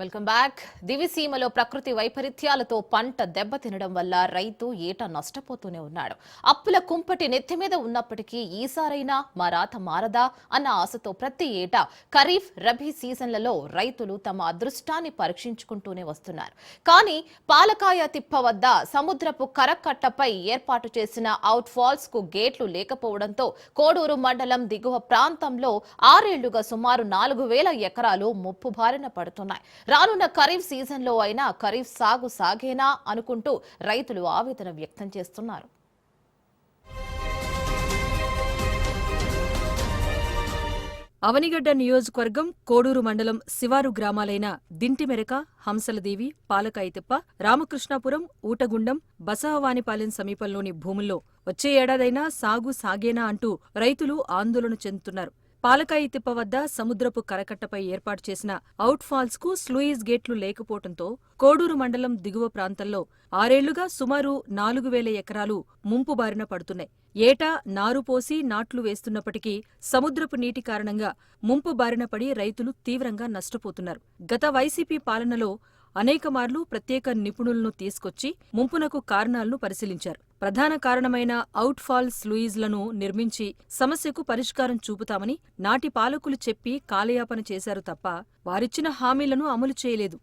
Welcome back దివిసీమలో ప్రకృతి వైపరీత్యాలతో పంట దెబ్బతినడం వల్ల రైతు ఏటా నష్టపోతూనే ఉన్నాడు. అప్పుల కుంపటి నెత్తి మీద ఉన్నప్పటికీ ఈసారైనా మా రాత మారదా అన్న ఆశతో ప్రతి ఏటా ఖరీఫ్ రబీ సీజన్లలో రైతులు తమ అదృష్టాన్ని పరీక్షించుకుంటూనే వస్తున్నారు. కానీ పాలకాయ తిప్ప వద్ద సముద్రపు కరకట్టపై ఏర్పాటు చేసిన అవుట్ ఫాల్స్కు గేట్లు లేకపోవడంతో కోడూరు మండలం దిగువ ప్రాంతంలో ఆరేళ్ళుగా సుమారు నాలుగు వేల ఎకరాలు ముప్పు బారిన పడుతున్నాయి. రానున్న ఖరీఫ్ సీజన్లో అయినా ఖరీఫ్ సాగు సాగేనా అనుకుంటూ రైతులు ఆవేదన వ్యక్తం చేస్తున్నారు. అవనిగడ్డ నియోజకవర్గం కోడూరు మండలం శివారు గ్రామాలైన దింటిమెరక హంసలదేవి పాలకాయితిప్ప రామకృష్ణాపురం ఊటగుండం బసవవానిపాలెం సమీపంలోని భూముల్లో వచ్చే ఏడాదైనా సాగు సాగేనా అంటూ రైతులు ఆందోళన చెందుతున్నారు. పాలకాయి తిప్ప వద్ద సముద్రపు కరకట్టపై ఏర్పాటు చేసిన అవుట్ ఫాల్స్కు స్లూయిస్ గేట్లు లేకపోవడంతో కోడూరు మండలం దిగువ ప్రాంతంలో ఆరేళ్ళుగా సుమారు నాలుగు వేల ఎకరాలు ముంపు బారిన పడుతున్నాయి. ఏటా నారు పోసి నాట్లు వేస్తున్నప్పటికీ సముద్రపు నీటి కారణంగా ముంపు బారిన పడి రైతులు తీవ్రంగా నష్టపోతున్నారు. గత వైసీపీ పాలనలో అనేక మార్లు ప్రత్యేక నిపుణులను తీసుకొచ్చి ముంపునకు కారణాలను పరిశీలించారు. ప్రధాన కారణమైన అవుట్ లూయిజ్లను నిర్మించి సమస్యకు పరిష్కారం చూపుతామని నాటి పాలకులు చెప్పి కాలయాపన చేశారు తప్ప వారిచ్చిన హామీలను అమలు చేయలేదు.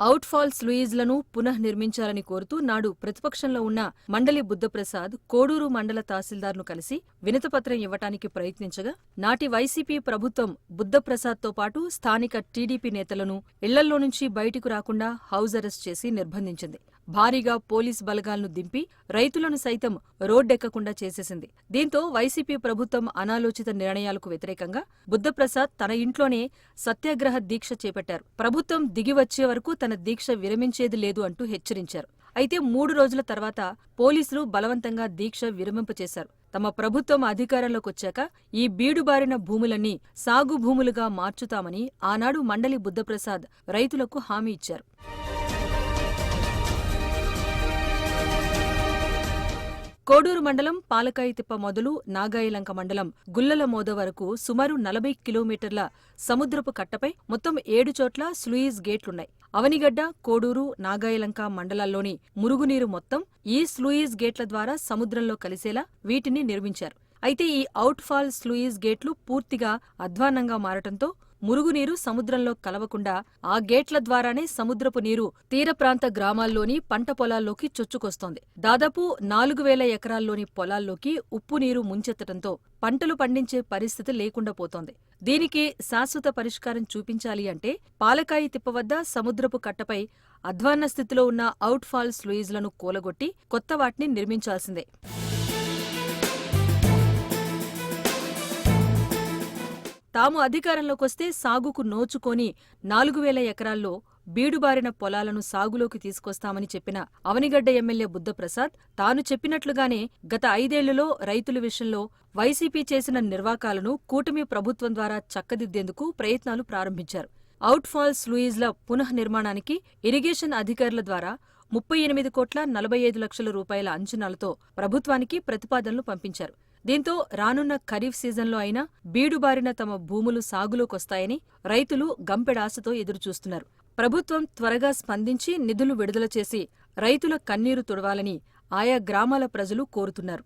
అవుట్ఫాల్స్ ఫాల్ స్లూయిజ్లను పునః నిర్మించాలని కోరుతూ నాడు ప్రతిపక్షంలో ఉన్న మండలి బుద్ధప్రసాద్ కోడూరు మండల తహసీల్దార్ను కలిసి వినతపత్రం ఇవ్వటానికి ప్రయత్నించగా నాటి వైసీపీ ప్రభుత్వం బుద్ధప్రసాద్తో పాటు స్థానిక టీడీపీ నేతలను ఇళ్ళల్లో నుంచి బయటకు రాకుండా హౌస్ అరెస్ట్ చేసి నిర్బంధించింది. భారీగా పోలీస్ బలగాలను దింపి రైతులను సైతం రోడ్డెక్కకుండా చేసేసింది. దీంతో వైసీపీ ప్రభుత్వం అనాలోచిత నిర్ణయాలకు వ్యతిరేకంగా బుద్ధప్రసాద్ తన ఇంట్లోనే సత్యాగ్రహ దీక్ష చేపట్టారు. ప్రభుత్వం దిగివచ్చే వరకు తన దీక్ష విరమించేది లేదు అంటూ హెచ్చరించారు. అయితే మూడు రోజుల తర్వాత పోలీసులు బలవంతంగా దీక్ష విరమింపచేశారు తమ ప్రభుత్వం అధికారంలోకొచ్చాక ఈ బీడుబారిన భూములన్నీ సాగు భూములుగా మార్చుతామని ఆనాడు మండలి బుద్ధప్రసాద్ రైతులకు హామీ ఇచ్చారు. కోడూరు మండలం పాలకాయితిప్ప మొదలు నాగాయలంక మండలం గుల్లల మోద వరకు సుమారు నలభై కిలోమీటర్ల సముద్రపు కట్టపై మొత్తం ఏడు చోట్ల స్లూయిస్ గేట్లున్నాయి. అవనిగడ్డ కోడూరు నాగాయలంక మండలాల్లోని మురుగునీరు మొత్తం ఈ స్లూయిస్ గేట్ల ద్వారా సముద్రంలో కలిసేలా వీటిని నిర్మించారు. అయితే ఈ అవుట్ ఫాల్ స్లూయిస్ గేట్లు పూర్తిగా అధ్వాన్నంగా మారటంతో మురుగునీరు సముద్రంలో కలవకుండా ఆ గేట్ల ద్వారానే సముద్రపు నీరు తీర ప్రాంత గ్రామాల్లోని పంట పొలాల్లోకి చొచ్చుకొస్తోంది. దాదాపు నాలుగు వేల ఎకరాల్లోని పొలాల్లోకి ఉప్పు నీరు ముంచెత్తడంతో పంటలు పండించే పరిస్థితి లేకుండా పోతోంది. దీనికి శాశ్వత పరిష్కారం చూపించాలి అంటే పాలకాయి తిప్ప వద్ద సముద్రపు కట్టపై అధ్వాన్న స్థితిలో ఉన్న అవుట్ ఫాల్ లూయిజ్లను కూలగొట్టి కొత్త వాటిని నిర్మించాల్సిందే. తాము అధికారంలోకొస్తే సాగుకు నోచుకొని నాలుగు వేల ఎకరాల్లో బీడుబారిన పొలాలను సాగులోకి తీసుకొస్తామని చెప్పిన అవనిగడ్డ ఎమ్మెల్యే బుద్ధప్రసాద్ తాను చెప్పినట్లుగానే గత ఐదేళ్ళలో రైతుల విషయంలో వైసీపీ చేసిన నిర్వాకాలను కూటమి ప్రభుత్వం ద్వారా చక్కదిద్దేందుకు ప్రయత్నాలు ప్రారంభించారు. అవుట్ఫాల్స్ లూయిజ్ల పునఃనిర్మాణానికి ఇరిగేషన్ అధికారుల ద్వారా ముప్పై ఎనిమిది కోట్ల నలభై ఐదు లక్షల రూపాయల అంచనాలతో ప్రభుత్వానికి ప్రతిపాదనలు పంపించారు. దీంతో రానున్న ఖరీఫ్ సీజన్లో అయినా బీడుబారిన తమ భూములు సాగులోకొస్తాయని రైతులు గంపెడాశతో ఎదురుచూస్తున్నారు. ప్రభుత్వం త్వరగా స్పందించి నిధులు విడుదల చేసి రైతుల కన్నీరు తుడవాలని ఆయా గ్రామాల ప్రజలు కోరుతున్నారు.